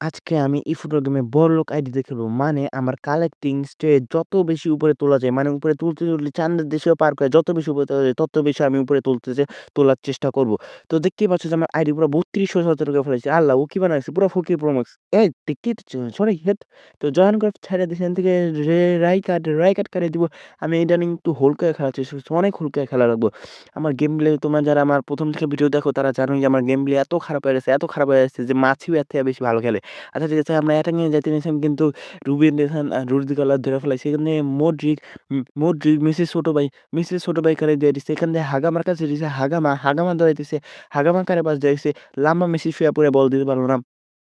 আজকে আমি এই ফুটবল গেমে বড়লোক আইডিতে খেলব। মানে আমার কালেক্টিং স্টেজ যত বেশি উপরে তোলা যায়, মানে উপরে তুলতে, তুলতে চান্দের দেশেও পার করে যত বেশি উপরে তোলা যায়, তত বেশি আমি উপরে তুলতে তোলার চেষ্টা করব। তো দেখতেই পাচ্ছ যে আমার আইডি পুরা ৩২০০ করে ফেলেছি। আল্লাহ! ও কি বানাইছে? পুরা ফকির প্রো ম্যাক্স। এই দেখতেই তো সরি হেট। তো জয়েন করে ছাইড়া দিছি এখান থেকে রে রাই কার্ড কারে দিব। আমি ইদানিং একটু হোলকা খেলার চেষ্টা করছি। অনেক হোলকা খেলা রাখব। আমার গেম প্লে তোমরা যারা আমার ১ম থেকে ভিডিও দেখো তারা জানোই যে আমার গেম প্লে এত খারাপ হয়ে গেছে, এত খারাপ হয়ে গেছে যে মাছিও এর থেকে বেশি ভালো খেলে। আচ্ছা ঠিক আছে আমরা এ যাইতে নিয়েছিলাম কিন্তু রুবেন নেথান আ রুডিগালার ধরে ফেলাইছে। এখানে মডরিক, মডরিক, মেসির ছোট ভাই, মেসির ছোট ভাই কারে দিয়ে দিছে। এখান থেকে হাগামার কাছে দিছে। হাগামা, হাগামা দৌড়াইতেছে। হাগামা কারে পাস দিয়েছে। লাম্বা মেসি শুয়ে পড়ে বল দিতে পারল না।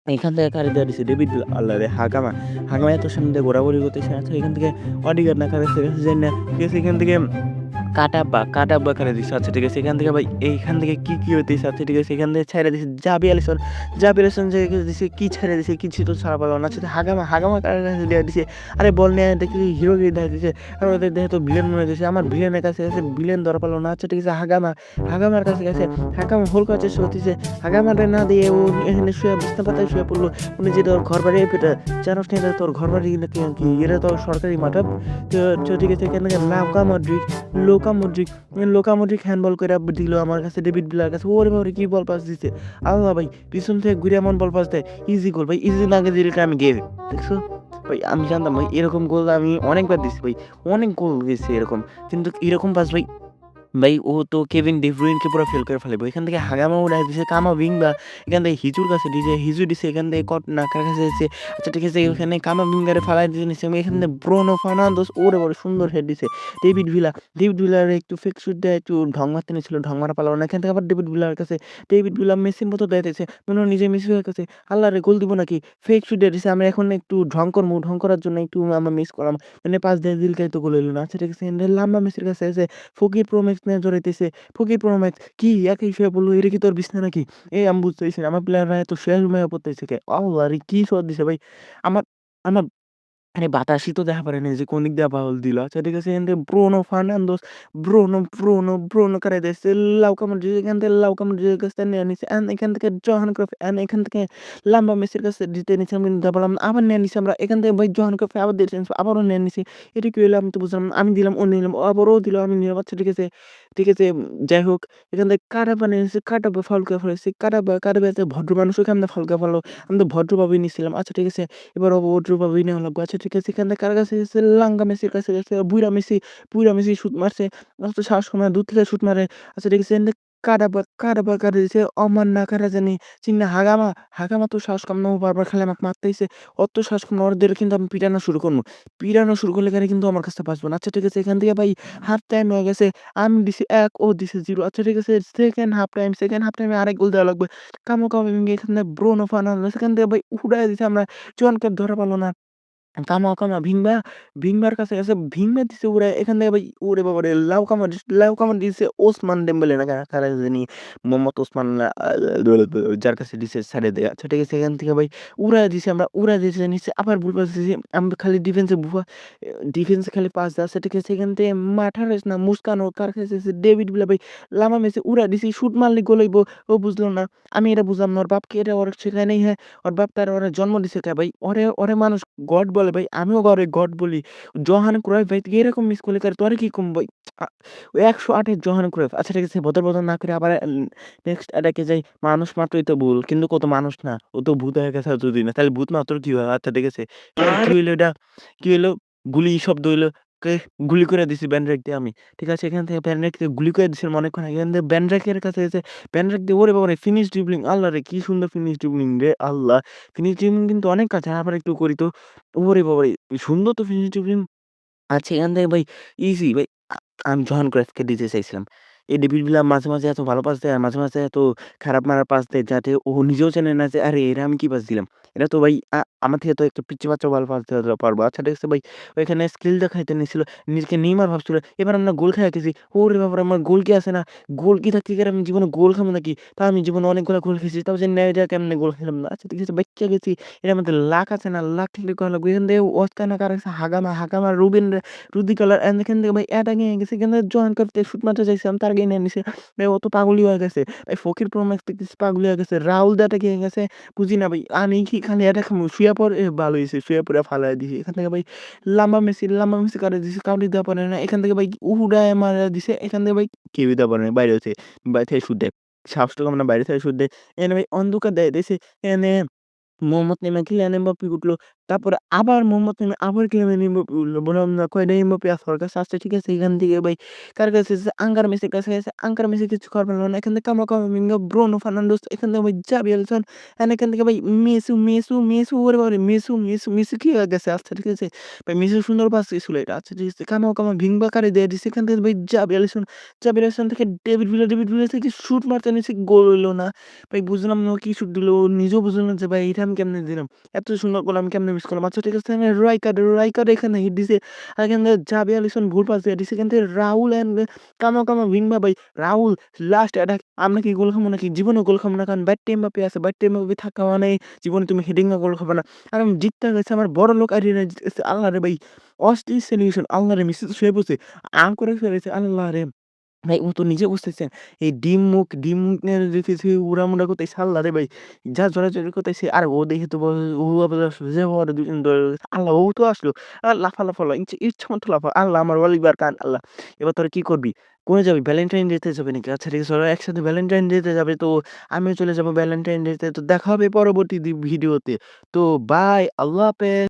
এখান থেকে কারে দেয়া দিছে ডেভিড আল্লাহরে হাগামা। হাগামা এত সামনে দিয়ে ঘোরাঘুরি করতেছে। আচ্ছা এখান থেকে অডিগার্ড না কারে কাছে যাই না। ঠিক আছে এখান থেকে কাটাব্বা, কাটাব্বা কারে দিছে। আচ্ছা ঠিক আছে এখান থেকে ভাই এইখান থেকে কি, কি হইতেছে আচ্ছা ঠিক আছে এখান থেকে ছাইড়া দিছে জাবি আলিসন। জাবি আলিসন দিছে কি ছাইড়া দিছে কিছু তো ছাড়া পারল না। আচ্ছা হাগামা, হাগামা কারে কাছে দেয়া দিছে। আরে বল নিয়ে দেখি হিরোগিরি দেখা দিছে। আর ওদের দেখে তো ভিলেন মনে হইতেছে। আমার ভিলেনের কাছে গেছে ভিলেন ধরা পারল না। আচ্ছা ঠিক আছে হাগামা, হাগামার কাছে গেছে। হাগামা হোল কাছে করতেছে। হাগামারে না দিয়ে ও এখানে শুয়ে বিছনা পাতায় শুয়ে পড়ল। উনি যে তোর ঘরবাড়ি পেটা জানোস না তোর ঘরবাড়ি নাকি কি এটা তো সরকারি মাঠব। তো ঠিক আছে এখানে লাউকা মডরিক, লোকা মডরিক, লোকা মডরিক হ্যান্ডবল কইরা দিল আমার কাছে ডেভিড বিলার কাছে। ওরে বাবা কি বল পাস দিছে। আল্লাহ ভাই পিছন থেকে ঘুরে এমন বল পাস দেয়। ইজি গোল ভাই ইজি না দিলে আমি গেম। দেখছ? ভাই আমি জানতাম ভাই এরকম গোল আমি অনেকবার দিছি ভাই। অনেক গোল দিয়েছি এরকম। কিন্তু এরকম পাস ভাই ভাই ও তো কেভিন ডি ব্রুইনকে পুরা ফেল করে ফেলাইবো। এখান থেকে হাগামা উড়ায় দিছে, কামাভিঙ্গা এখান থেকে হিজুর কাছে দিছে, হিজু দিছে এখান থেকে কট নাকার কাছে দিছে। আচ্ছা ঠিক আছে এখানে কামা কামাভিঙ্গারে ফালায় দিয়ে নিছে। এখান থেকে ব্রুনো ফার্নান্দেজ ওরে বাবারে সুন্দর হেড দিছে। ডেভিড ভিলা, ডেভিড ভিলার একটু ফেক শুট দেয় একটু ঢং মারতে নিছিল, ঢং মারা পারল না। এখান থেকে আবার ডেভিড ভিলার কাছে, ডেভিড ভিলা মেসির মতো দেখাইতেছে। মনে হয় নিজে মেসি হয়ে গেছে। আল্লাহরে গোল দিব নাকি? ফেক শুট দিয়ে দিছে। আমরা এখন একটু ঢং করমু, ঢং করার জন্য একটু আমরা মিস করলাম। মানে পাঁচ দিয়ে দিলকাই তো গোল হইল না। আচ্ছা ঠিক আছে লাম্বা মেসির কাছে আছে। ফকির প্রো ম্যাক্স নিয়ে জড়াইতেছে। ফকির প্রো কি, একই শুয়ে বলল এটা কি তোর বিছনা নাকি? এই আমি বুঝতেছি। আমার প্লেয়াররা এত শেষ মেয়ে পড়তেছে কে? আল্লাহরে কি শট দিছে ভাই। আমার আমার আরে বাতাসই তো দেখা পারে নাই যে কোন দিক দিয়ে ফাউল দিল। আচ্ছা ঠিক আছে এখান থেকে Bruno Fernandes, Bruno, Bruno, Bruno করে দিছে। লাউকা মডরিচ এখান থেকে লাউকা মডরিচের কাছ নিয়ে নিছে। এখান থেকে জোহান ক্রুইফ অ্যান্ড এখান থেকে লাম্বা মেসির কাছে দিতে পারলাম আবার নিয়ে নিছি আমরা। এখান থেকে ভাই জোহান ক্রুইফ আবার দিয়েছেন আবারও নিয়ে নিছি। এটা কি হইল আমি তো বুঝলাম না। আমি দিলাম ও নিলাম আবার ও দিল আমি নিলাম। আচ্ছা ঠিক আছে, ঠিক আছে যাই হোক এখান থেকে কাটাব্বা নিয়ে নিছি। কাটাব্বা ফাউল করে ফেলেছি। কাটাব্বা, কাটাব্বা এত ভদ্র মানুষও কেমনে ফাউল করে ফেলল। আমি তো ভদ্রভাবেই নিছিলাম। আচ্ছা ঠিক আছে এবার অভদ্রভাবেই নেওয়া লাগবে। আচ্ছা আছে এখান থেকে কার কাছে গেছে? লাঙ্গা মেসির কাছে গেছে। বুইড়া মেসি, বুইড়া মেসি শুট মারছে। অত সাহস কম দূর থেকে শুট মারে। আচ্ছা ঠিক আছে এখান থেকে কাটাব্বা, কাটাব্বা কারে দিছে। অমান না কারা জানি চিন্না হাগামা, হাগামা তো সাহস কম না বারবার খালি আমাকে মারতেইছে। অত সাহস কম ওদের কিন্তু আমি পিটানো শুরু করব। পিটানো শুরু করলে গাড়ি কিন্তু আমার কাছে বাঁচবে না। আচ্ছা ঠিক আছে এখান থেকে ভাই হাফ টাইম হয়ে গেছে। আমি দিছি এক ও দিছে জিরো আচ্ছা ঠিক আছে second half time, second half টাইমে আরেক গোল দেওয়া লাগবে। কামো কামাভিঙ্গা এখান থেকে ব্রুনো ফার্নান্দেজ এখান থেকে ভাই উড়াই দিছে আমরা। জোয়ানকে ধরা পারল না। কামা, কামা ভিংবা, ভিংবার কাছে গেছে ভিংবা দিছে উড়ায় এখান থেকে ভাই ওরে বাবারে! লাউ কামড় লাউ কামড় দিছে ওসমান ডেম্বেলে না কারা কারা জানি মোহাম্মদ ওসমান যার কাছে দিছে ছাইড়া দেয়া। ঠিক আছে এখান থেকে ভাই উড়ায় দিছি আমরা উড়ায় দিছে নিচে আবার ভুল পাস দিছি। খালি ডিফেন্সে ভুয়া ডিফেন্সে খালি পাস। আচ্ছা ঠিক আছে এখান থেকে মাঠারেস না মুস্কানো কার কাছে দিছে ডেভিড ভিলা ভাই লামা মেসি উড়ায় দিছি শুট মারলে গোল হইব। ও বুঝলো না। আমি এটা বুঝলাম না। ওর বাপকে এটা ওরে শেখায় নাই হ্যাঁ। ওর বাপ তার ওরে জন্ম দিছে কে ভাই? ওরে ওরে মানুষ গড বলে ভাই। আমিও ঘরে গড বলি। জহান ক্রয়েফ ভাই তুই এরকম মিস করলে তার তোর কি কম ভাই? আ ১০৮ এর জোহান ক্রাইফ। আচ্ছা ঠিক আছে বদর, বদল না করে আবার নেক্সট অ্যাটাকে যাই। মানুষ মাত্রই তো ভুল। কিন্তু কত মানুষ না। ও তো ভূত হয়ে গেছে যদি না তাহলে ভূত মাত্র কি হয়? আচ্ছা ঠিক আছে। কি হইল এটা? কি হইল? গুলি শব্দ হইল। কে গুলি করে দিছি, ব্যানরেক দিয়ে আমি। ঠিক আছে এখান থেকে ব্যানরেক দিয়ে গুলি করে দিছিলাম অনেকক্ষণ এখান থেকে ব্যানরেকের কাছে এসে ব্যানরেক দিয়ে, ওরে বাবা ফিনিশ টিপলিং আল্লাহ রে, কি সুন্দর ফিনিশ ড্রিবলিং রে, আল্লাহ! ফিনিশ ড্রিবলিং কিন্তু অনেক কাছে আবার একটু করি তো। ওরে বাবা সুন্দর তো ফিনিশ ড্রিবলিং। আচ্ছা এখান থেকে ভাই ইজি ভাই আমি জোহান করে দিতে চাইছিলাম। এই ডেভিড মাঝে, মাঝে এত ভালো পাস দেয় আর মাঝে, মাঝে এত খারাপ মারা পাস দেয় যাতে ও নিজেও জানে না যে আরে এরা আমি কি পাস দিলাম। এটা তো ভাই আমার থেকে তো একটা পিচ্চি বাচ্চাও ভালো পাস দিতে পারব। আচ্ছা দেখছে ভাই ওইখানে স্কিল দেখাইতে নিছিল। নিজেকে নেইমার ভাবছিল। এবার আমরা গোল খাইয়া গেছি। ওরে বাবারে আমার গোল কি আসে না? গোল কি থাকতে গেলে আমি জীবনে গোল খাব নাকি? তা আমি জীবনে অনেকগুলা গোল খেয়েছি। তাও জানি না এটা কেমনে গোল খেলাম না। আচ্ছা ঠিক আছে বাইচ্চা গেছি। এটার মধ্যে লাখ আছে না? লাখ খেললে করা লাগবে। এখান থেকে ওস্কানা কার কাছে হাগামা, হাগামা রুবেন রুদিকালার এন্ড এখান থেকে ভাই এটা গেছে। এখান জোহান ক্রাইফ শুট মারতে চাইছিলাম। তার কিনে নিছে। ভাই ও তো পাগলই হয়ে গেছে। ভাই ফকির প্রো ম্যাক্স দেখতেছি পাগল হয়ে গেছে। রাহুল দাটা কি হয়ে গেছে বুঝি না ভাই। আমি কি খালি এটা শুইয়া পড়ে ভালো হইছে। শুইয়া পইড়া ফালাইয়া দিছি। এখান থেকে ভাই লাম্বা মেসি, লাম্বা মেসি কারে দিছে কাউরে দেওয়া পারে না। এখান থেকে ভাই উড়াইয়া মাইরা দিছে। এখান থেকে ভাই কেউই দেওয়া পারে না। বাইরে হইছে। বাইরে থেকে। সাহসটা কম না বাইরে থেকে শুট দেয়। এখানে ভাই অন্ধকার দেয় দিছে। এখানে মোহাম্মদ নেইমার, এনে এমবাপ্পে উঠল। তারপরে আবার মোহাম্মদ নেইমার, আবার কিলিয়ান এমবাপ্পে উঠল। বললাম না কয়টা এমবাপ্পে ওর কাছে আসছে ঠিক আছে। এখান থেকে ভাই কার কাছে আছে? আঙ্কার মেসির কাছে আছে। আঙ্কার মেসি কিছু পারল না। এখান থেকে কামরা কামাভিঙ্গা, ব্রুনো ফার্নান্ডেজ, এখান থেকে ভাই আলসন, এন্ড এখান থেকে ভাই মেসু, মেসু, মেসু ওরে বাবারে মেসু, মেসু, মেসু কি গেছে? আচ্ছা ঠিক আছে। ভাই মেসু সুন্দর পাস দিছিল এটা। আচ্ছা ঠিক আছে। কামা কামাভিঙ্গা কারে দিয়ে দিছে। এখান থেকে ভাই জাভি আলসন, জাভি আলসন থেকে ডেভিড ভিলা, ডেভিড ভিলা থেকে শুট মারতে নিছে গোল হইল না। ভাই বুঝলাম না কি শুট দিল। নিজেও বুঝলো না যে ভাই এটা আমি কেমনে দিলাম। এত সুন্দর আমি কেমনে মিস করলাম। আচ্ছা ঠিক আছে। এখানে রাইকার্ড, রাইকার্ড এখানে হিট দিছে। আর এখান থেকে জাভি ভুল পাস দিয়ে দিছে। থেকে রাহুল এন্ড কামা কামাভিঙ্গা ভাই রাহুল লাস্ট অ্যাটাক আমরা কি গোল খাব নাকি? জীবনেও গোল খাব না। কারণ বাইট্টা এমবাপ্পে আছে। বাইট্টা এমবাপ্পে থাকা মানে জীবনে তুমি হেডিং গোল খাবা না। আর আমি জিততে গেছি আমার বড়লোক আইডিয়া জিততেছে। আল্লাহরে ভাই অস্থির সেলিব্রেশন। আল্লাহরে মেসি তো শুয়ে পড়ছে। আ করে ফেলেছে। আল্লাহরে! ভাই ও তো নিজে বুঝতেছেন। এই ডিম মুখ, ডিম মুখ নিয়ে দিতেছে উড়ামুড়া করতেছে। আল্লাহরে ভাই! যা জোরাজুরি করতেছে। আর ও দেখে তো ও আবার সোজা হওয়ার ২ জন ধরে আল্লাহ ও তো আসলো। আ লাফা, লাফা ইচ্ছে ইচ্ছা মতো লাফা। আল্লাহ আমার অলিভার কান আল্লাহ। এবার তোরা কি করবি? কই যাবি? ভ্যালেন্টাইন ডে তে যাবি নাকি? আচ্ছা ঠিক আছে একসাথে ভ্যালেন্টাইন ডে তে যাবে তো আমিও চলে যাব ভ্যালেন্টাইন ডে তে। দেখা হবে পরবর্তী ভিডিওতে। তো বাই, আল্লাহ হাফেজ।